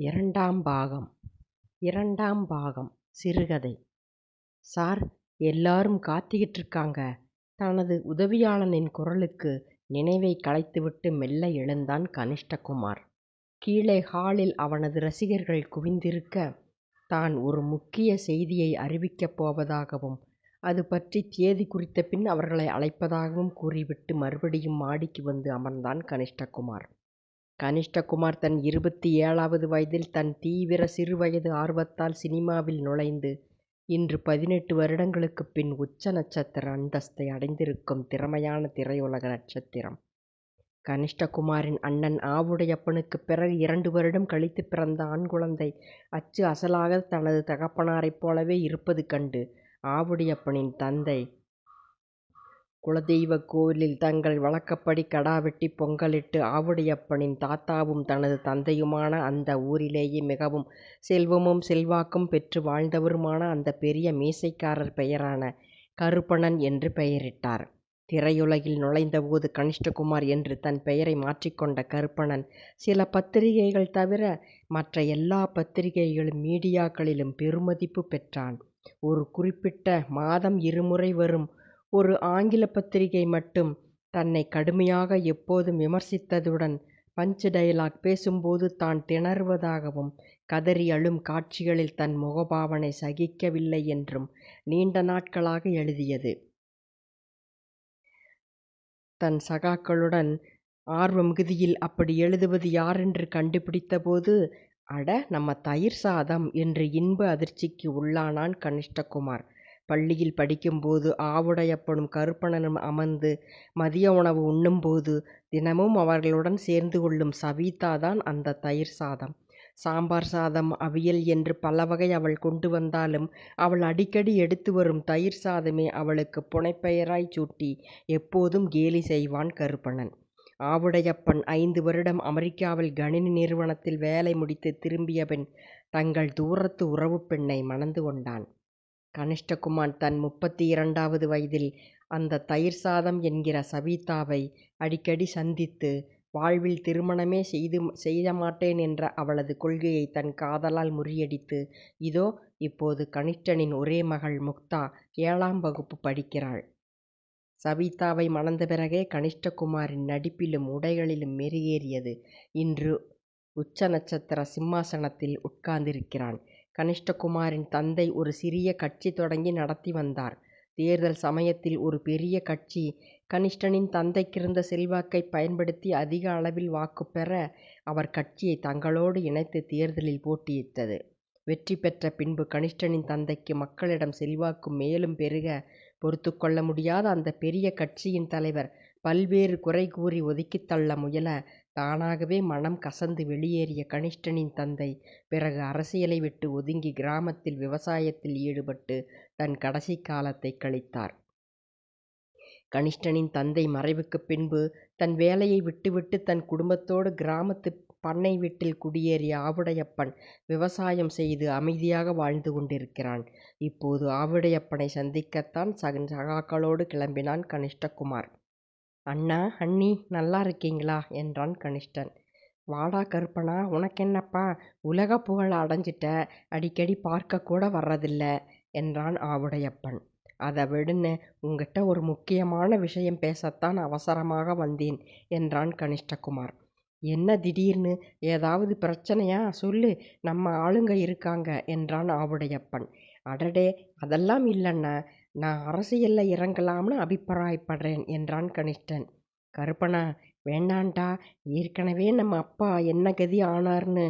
இரண்டாம் பாகம். இரண்டாம் பாகம். சிறுகதை. சார் எல்லாரும் காத்திக்கிட்டு இருக்காங்க தனது உதவியாளனின் குரலுக்கு நினைவை கலைத்துவிட்டு மெல்ல எழுந்தான் கனிஷ்டகுமார். கீழே ஹாலில் அவனது ரசிகர்கள் குவிந்திருக்க தான் ஒரு முக்கிய செய்தியை அறிவிக்கப் போவதாகவும் அது பற்றி தேதி குறித்த பின் அவர்களை அழைப்பதாகவும் கூறிவிட்டு மறுபடியும் மாடிக்கு வந்து அமர்ந்தான் கனிஷ்டகுமார். கனிஷ்டகுமார் தன் இருபத்தி ஏழாவது வயதில் தன் தீவிர சிறுவயது ஆர்வத்தால் சினிமாவில் நுழைந்து இன்று பதினெட்டு வருடங்களுக்குப் பின் உச்ச நட்சத்திர அந்தஸ்தை அடைந்திருக்கும் திறமையான திரையுலக நட்சத்திரம். கனிஷ்டகுமாரின் அண்ணன் ஆவுடையப்பனுக்குப் பிறகு இரண்டு வருடம் கழித்து பிறந்த ஆண் குழந்தை. அச்சு அசலாக தனது தகப்பனாரைப் போலவே இருப்பது கண்டு ஆவுடையப்பனின் தந்தை குலதெய்வ கோவிலில் தங்கள் வழக்கப்படி கடா வெட்டி பொங்கலிட்டு ஆவுடையப்பனின் தாத்தாவும் தனது தந்தையுமான அந்த ஊரிலேயே மிகவும் செல்வமும் செல்வாக்கும் பெற்று வாழ்ந்தவருமான அந்த பெரிய மீசைக்காரர் பெயரான கருப்பணன் என்று பெயரிட்டார். திரையுலகில் நுழைந்தபோது கனிஷ்டகுமார் என்று தன் பெயரை மாற்றிக்கொண்ட கருப்பணன் சில பத்திரிகைகள் தவிர மற்ற எல்லா பத்திரிகைகளும் மீடியாக்களிலும் பெருமதிப்பு பெற்றான். ஒரு குறிப்பிட்ட மாதம் இருமுறை வரும் ஒரு ஆங்கில பத்திரிகை மட்டும் தன்னை கடுமையாக எப்போதும் விமர்சித்ததுடன் பஞ்ச் டயலாக் பேசும்போது தான் திணறுவதாகவும் கதறி அழும் காட்சிகளில் தன் முகபாவனை சகிக்கவில்லை என்றும் நீண்ட நாட்களாக எழுதியது. தன் சகாக்களுடன் ஆர்வ மிகுதியில் அப்படி எழுதுவது யாரென்று கண்டுபிடித்தபோது அட நம்ம தயிர் சாதம் என்று இன்ப அதிர்ச்சிக்கு உள்ளானான் கனிஷ்டகுமார். பள்ளியில் படிக்கும்போது ஆவுடையப்பனும் கருப்பணனும் அமர்ந்து மதிய உணவு உண்ணும்போது தினமும் அவர்களுடன் சேர்ந்து கொள்ளும் சவிதா தான் அந்த தயிர் சாதம். சாம்பார் சாதம் அவியல் என்று பல வகை அவள் கொண்டு வந்தாலும் அவள் அடிக்கடி எடுத்து வரும் தயிர் சாதமே அவளுக்கு புனைப்பெயராய் சூட்டி எப்போதும் கேலி செய்வான் கருப்பணன். ஆவுடையப்பன் ஐந்து வருடம் அமெரிக்காவில் கணினி நிறுவனத்தில் வேலை முடித்து திரும்பிய பின் தங்கள் தூரத்து உறவு பெண்ணை மணந்து கொண்டான். கனிஷ்டகுமார் தன் முப்பத்தி இரண்டாவது வயதில் அந்த தயிர் சாதம் என்கிற சவிதாவை அடிக்கடி சந்தித்து வாழ்வில் திருமணமே செய்து செய்ய மாட்டேன் என்ற அவளது கொள்கையை தன் காதலால் முறியடித்து இதோ இப்போது கனிஷ்டனின் ஒரே மகள் முக்தா ஏழாம் வகுப்பு படிக்கிறாள் சவிதாவை மணந்த பிறகே கனிஷ்டகுமாரின் நடிப்பிலும் உடைகளிலும் மெருகேறியது. இன்று உச்ச நட்சத்திர சிம்மாசனத்தில் உட்கார்ந்திருக்கிறான். கனிஷ்டகுமாரின் தந்தை ஒரு சிறிய கட்சி தொடங்கி நடத்தி வந்தார். தேர்தல் சமயத்தில் ஒரு பெரிய கட்சி கனிஷ்டனின் தந்தைக்கிருந்த செல்வாக்கை பயன்படுத்தி அதிக அளவில் வாக்கு பெற அவர் கட்சியை தங்களோடு இணைத்து தேர்தலில் போட்டியிட்டது. வெற்றி பெற்ற பின்பு கனிஷ்டனின் தந்தைக்கு மக்களிடம் செல்வாக்கு மேலும் பெருக பொறுத்து கொள்ள முடியாத அந்த பெரிய கட்சியின் தலைவர் பல்வேறு குறை கூறி ஒதுக்கித் தள்ள முயல தானாகவே மனம் கசந்து வெளியேறிய கனிஷ்டனின் தந்தை பிறகு அரசியலை விட்டு ஒதுங்கி கிராமத்தில் விவசாயத்தில் ஈடுபட்டு தன் கடைசி காலத்தை கழித்தார். கனிஷ்டனின் தந்தை மறைவுக்கு பின்பு தன் வேலையை விட்டுவிட்டு தன் குடும்பத்தோடு கிராமத்து பண்ணை வீட்டில் குடியேறிய ஆவுடையப்பன் விவசாயம் செய்து அமைதியாக வாழ்ந்து கொண்டிருக்கிறான். இப்போது ஆவுடையப்பனை சந்திக்கத்தான் சகன் சகாக்களோடு கிளம்பினான் கனிஷ்டகுமார். அண்ணா அண்ணி நல்லா இருக்கீங்களா? என்றான் கனிஷ்டன். வாடா கருப்பனா உனக்கென்னப்பா? உலக புகழ அடைஞ்சிட்ட. அடிக்கடி பார்க்க கூட வர்றதில்ல என்றான் ஆவுடையப்பன். அதை விடுன்னு உங்ககிட்ட ஒரு முக்கியமான விஷயம் பேசத்தான் அவசரமாக வந்தேன் என்றான் கனிஷ்டகுமார். என்ன திடீர்னு? ஏதாவது பிரச்சனையா? சொல்லு நம்ம ஆளுங்க இருக்காங்க என்றான் ஆவுடையப்பன். அடடே அதெல்லாம் இல்லைண்ணா. நான் அரசியலில் இறங்கலாம்னு அபிப்பிராயப்படுறேன் என்றான் கனிஷ்டன். கருப்பனா வேண்டாண்டா ஏற்கனவே நம்ம அப்பா என்ன கதி ஆனார்னு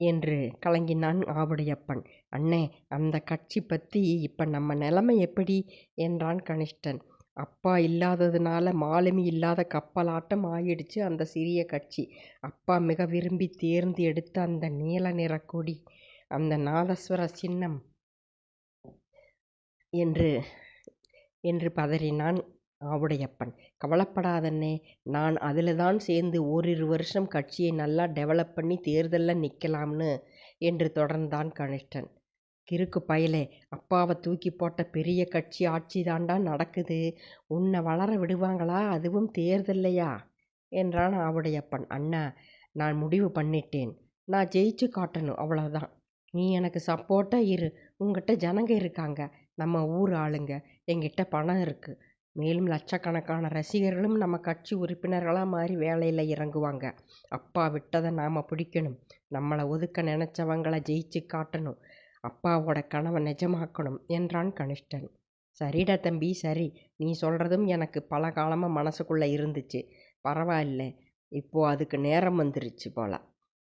என்று கலங்கினான் ஆவுடையப்பன். அண்ணே அந்த கட்சி பற்றி இப்போ நம்ம நிலைமை எப்படி? என்றான் கனிஷ்டன். அப்பா இல்லாததுனால மாலுமி இல்லாத கப்பலாட்டம் ஆயிடுச்சு அந்த சிறிய கட்சி. அப்பா மிக விரும்பி தேர்ந்து எடுத்த அந்த நீல நிற கொடி அந்த நாதஸ்வர சின்னம். என்று என்று பதறினான் ஆவுடையப்பன். கவலைப்படாதண்ணே நான் அதில் தான் சேர்ந்து ஓரிரு வருஷம் கட்சியை நல்லா டெவலப் பண்ணி தேர்தலில் நிற்கலாம்னு என்று தொடர்ந்தான் கனிஷ்டன். கிறுக்கு பயலே அப்பாவை தூக்கி போட்ட பெரிய கட்சி ஆட்சி தாண்டா நடக்குது. உன்னை வளர விடுவாங்களா? அதுவும் தேர்தல்லையா? என்றான் ஆவுடையப்பன். அண்ணா நான் முடிவு பண்ணிட்டேன். நான் ஜெயிச்சு காட்டணும் அவ்வளோதான் நீ எனக்கு சப்போர்ட்டாக இரு. உங்ககிட்ட ஜனங்க இருக்காங்க. நம்ம ஊர் ஆளுங்க. என்கிட்ட பணம் இருக்குது மேலும் லட்சக்கணக்கான ரசிகர்களும் நம்ம கட்சி உறுப்பினர்களாக மாறி வேலையில் இறங்குவாங்க. அப்பா விட்டதை நாம் பிடிக்கணும். நம்மளை ஒதுக்க நினச்சவங்களை ஜெயிச்சு காட்டணும். அப்பாவோட கனவை நிஜமாக்கணும் என்றான் கனிஷ்டன். சரிடா தம்பி சரி. நீ சொல்கிறதும் எனக்கு பல காலமாக மனசுக்குள்ளே இருந்துச்சு. பரவாயில்ல. இப்போது அதுக்கு நேரம் வந்துருச்சு போல.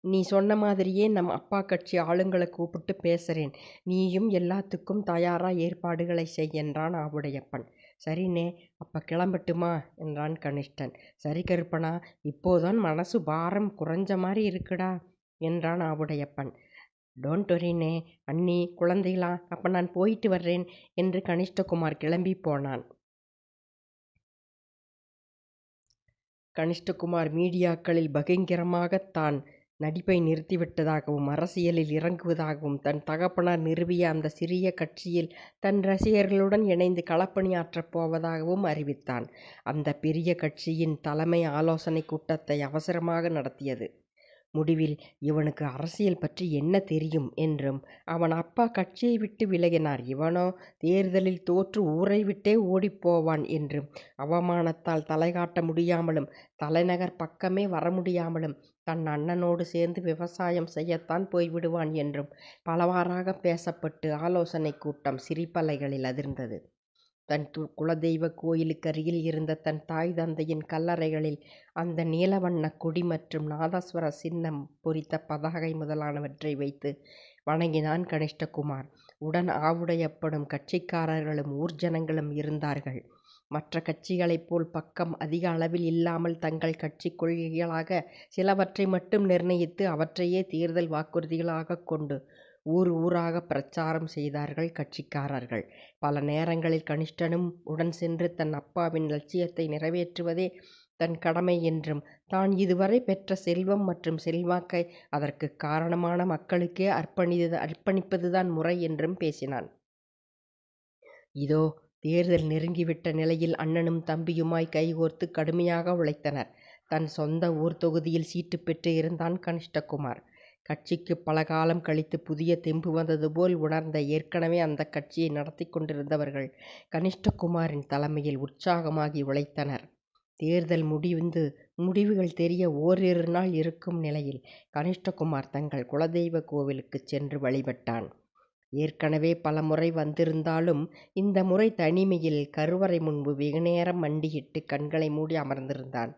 நீ சொன்ன மாதிரியே நம் அப்பா கட்சி ஆளுங்களை கூப்பிட்டு பேசுகிறேன் நீயும் எல்லாத்துக்கும் தயாராக ஏற்பாடுகளை செய் என்றான் ஆவுடையப்பன். சரிண்ணே அப்போ கிளம்பட்டுமா? என்றான் கனிஷ்டன். சரி கருப்பனா இப்போதான் மனசு பாரம் குறைஞ்ச மாதிரி இருக்குடா என்றான் ஆவுடையப்பன். டோன்ட் வரினே அண்ணி குழந்தைகளா அப்போ நான் போயிட்டு வர்றேன் என்று கனிஷ்டகுமார் கிளம்பி போனான். கனிஷ்டகுமார் மீடியாக்களில் பகிங்கரமாக தான் நடிப்பை நிறுத்திவிட்டதாகவும் அரசியலில் இறங்குவதாகவும் தன் தகப்பனார் நிறுவிய அந்த சிறிய கட்சியில் தன் ரசிகர்களுடன் இணைந்து களப்பணியாற்றப் போவதாகவும் அறிவித்தான். அந்த பெரிய கட்சியின் தலைமை ஆலோசனை கூட்டத்தை அவசரமாக நடத்தியது. முடிவில் இவனுக்கு அரசியல் பற்றி என்ன தெரியும்? என்றும் அவன் அப்பா கட்சியை விட்டு விலகினார். இவனோ தேர்தலில் தோற்று ஊரை விட்டே ஓடிப்போவான் என்றும் அவமானத்தால் தலைகாட்ட முடியாமலும் தலைநகர் பக்கமே வர முடியாமலும் தன் அண்ணனோடு சேர்ந்து விவசாயம் செய்யத்தான் போய்விடுவான் என்றும் பலவாறாக பேசப்பட்டு ஆலோசனை கூட்டம் சிரிப்பலைகளில் அதிர்ந்தது. தன் து குலதெய்வ கோயிலுக்கருகில் இருந்த தன் தாய் தந்தையின் கல்லறைகளில் அந்த நீலவண்ண கொடி மற்றும் நாதஸ்வர சின்னம் பொறித்த பதாகை முதலானவற்றை வைத்து வணங்கினான் கனிஷ்டகுமார். உடன் ஆவுடையப்படும் கட்சிக்காரர்களும் ஊர்ஜனங்களும் இருந்தார்கள். மற்ற கட்சிகளைப் போல் பக்கம் அதிக அளவில் இல்லாமல் தங்கள் கட்சி கொள்கைகளாக சிலவற்றை மட்டும் நிர்ணயித்து அவற்றையே தேர்தல் வாக்குறுதிகளாக கொண்டு ஊர் ஊராக பிரச்சாரம் செய்தார்கள் கட்சிக்காரர்கள். பல நேரங்களில் கனிஷ்டனும் உடன் சென்று தன் அப்பாவின் லட்சியத்தை நிறைவேற்றுவதே தன் கடமை என்றும் தான் இதுவரை பெற்ற செல்வம் மற்றும் செல்வாக்கை அதற்கு காரணமான மக்களுக்கே அர்ப்பணிது அர்ப்பணிப்பதுதான் முறை என்றும் பேசினான். இதோ தேர்தல் நெருங்கிவிட்ட நிலையில் அண்ணனும் தம்பியுமாய் கைகோர்த்து கடுமையாக உழைத்தனர். தன் சொந்த ஊர் தொகுதியில் சீட்டு பெற்று இருந்தான் கனிஷ்டகுமார். கட்சிக்கு பல காலம் கழித்து புதிய தெம்பு வந்தது போல் உணர்ந்த ஏற்கனவே அந்த கட்சியை நடத்தி கொண்டிருந்தவர்கள் கனிஷ்டகுமாரின் தலைமையில் உற்சாகமாகி உழைத்தனர். தேர்தல் முடிந்து முடிவுகள் தெரிய ஓரிரு நாள் இருக்கும் நிலையில் கனிஷ்டகுமார் தங்கள் குலதெய்வ கோவிலுக்கு சென்று வழிபட்டான். ஏற்கனவே பல முறை வந்திருந்தாலும் இந்த முறை தனிமையில் கருவறை முன்பு வெகுநேரம் மண்டியிட்டு கண்களை மூடி அமர்ந்திருந்தான்.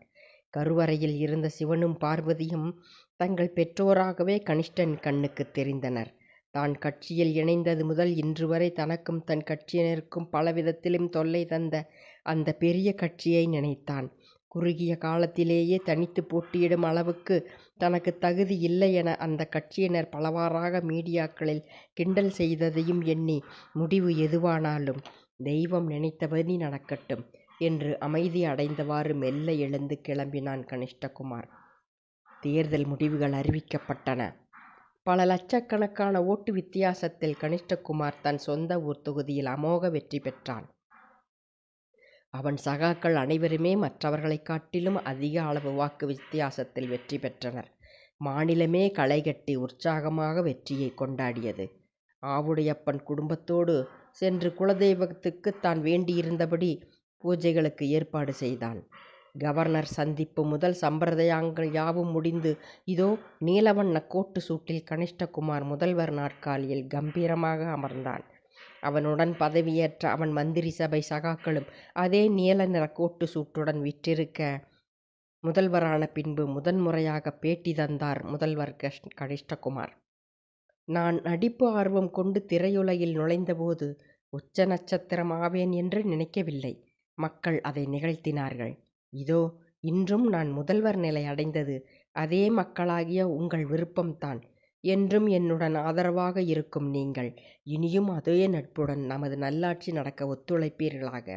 கருவறையில் இருந்த சிவனும் பார்வதியும் தங்கள் பெற்றோராகவே கனிஷ்டன் கண்ணுக்கு தெரிந்தனர். தான் கட்சியில் இணைந்தது முதல் இன்று வரை தனக்கும் தன் கட்சியினருக்கும் பலவிதத்திலும் தொல்லை தந்த அந்த பெரிய கட்சியை நினைத்தான். குறுகிய காலத்திலேயே தனித்து போட்டியிடும் அளவுக்கு தனக்கு தகுதி இல்லை என அந்த கட்சியினர் பலவாறாக மீடியாக்களில் கிண்டல் செய்ததையும் எண்ணி முடிவு எதுவானாலும் தெய்வம் நினைத்தபடி நடக்கட்டும் என்று அமைதி அடைந்தவாறு மெல்ல எழுந்து கிளம்பினான் கனிஷ்டகுமார். தேர்தல் முடிவுகள் அறிவிக்கப்பட்டன. பல லட்சக்கணக்கான ஓட்டு வித்தியாசத்தில் கனிஷ்டகுமார் தன் சொந்த ஊர் தொகுதியில் அமோக வெற்றி பெற்றான். அவன் சகாக்கள் அனைவருமே மற்றவர்களைக் காட்டிலும் அதிக அளவு வாக்கு வித்தியாசத்தில் வெற்றி பெற்றனர். மாநிலமே களைகட்டி உற்சாகமாக வெற்றியை கொண்டாடியது. ஆவுடையப்பன் குடும்பத்தோடு சென்று குலதெய்வத்துக்கு தான் வேண்டியிருந்தபடி பூஜைகளுக்கு ஏற்பாடு செய்தான். கவர்னர் சந்திப்பு முதல் சம்பிரதாயங்கள் யாவும் முடிந்து இதோ நீலவண்ண கோட்டு சூட்டில் கனிஷ்டகுமார் முதல்வர் நாற்காலியில் கம்பீரமாக அமர்ந்தான். அவனுடன் பதவியேற்ற அவன் மந்திரி சபை சகாக்களும் அதே நீல நிற கோட்டு சூட்டுடன் விற்றிருக்க முதல்வரான பின்பு முதன்முறையாக பேட்டி தந்தார் முதல்வர் கனிஷ்டகுமார். நான் நடிப்பு ஆர்வம் கொண்டு திரையுலகில் நுழைந்தபோது உச்ச நட்சத்திரம் ஆவேன் என்று நினைக்கவில்லை. மக்கள் அதை நிகழ்த்தினார்கள். இதோ இன்றும் நான் முதல்வர் நிலை அடைந்தது. அதே மக்களாகிய உங்கள் விருப்பம்தான். என்றும் என்னுடன் ஆதரவாக இருக்கும் நீங்கள். இனியும் அதே நட்புடன் நமது நல்லாட்சி நடக்க ஒத்துழைப்பீர்களாக.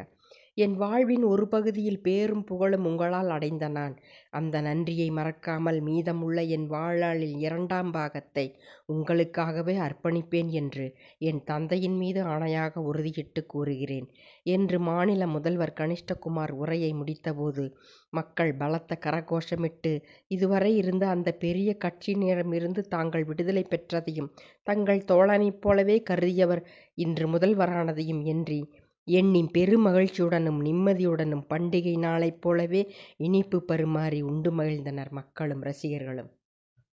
என் வாழ்வின் ஒரு பகுதியில் பேரும் புகழும் உங்களால் அடைந்த நான். அந்த நன்றியை மறக்காமல் மீதமுள்ள என் வாழ்நாளில் இரண்டாம் பாகத்தை உங்களுக்காகவே அர்ப்பணிப்பேன் என்று என் தந்தையின் மீது ஆணையாக உறுதியிட்டு கூறுகிறேன். என்று மாநில முதல்வர் கனிஷ்டகுமார் உரையை முடித்தபோது மக்கள் பலத்த கரகோஷமிட்டு இதுவரை இருந்த அந்த பெரிய கட்சியினரிடமிருந்து தாங்கள் விடுதலை பெற்றதையும் தங்கள் தோழனைப் போலவே கருதியவர் இன்று முதல்வரானதையும் எண்ணி எண்ணின் பெருமகிழ்ச்சியுடனும் நிம்மதியுடனும் பண்டிகை நாளைப் போலவே இனிப்பு பரிமாறி உண்டு மகிழ்ந்தனர் மக்களும் ரசிகர்களும்.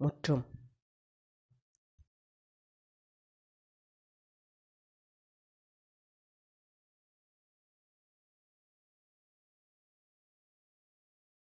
முற்றும்.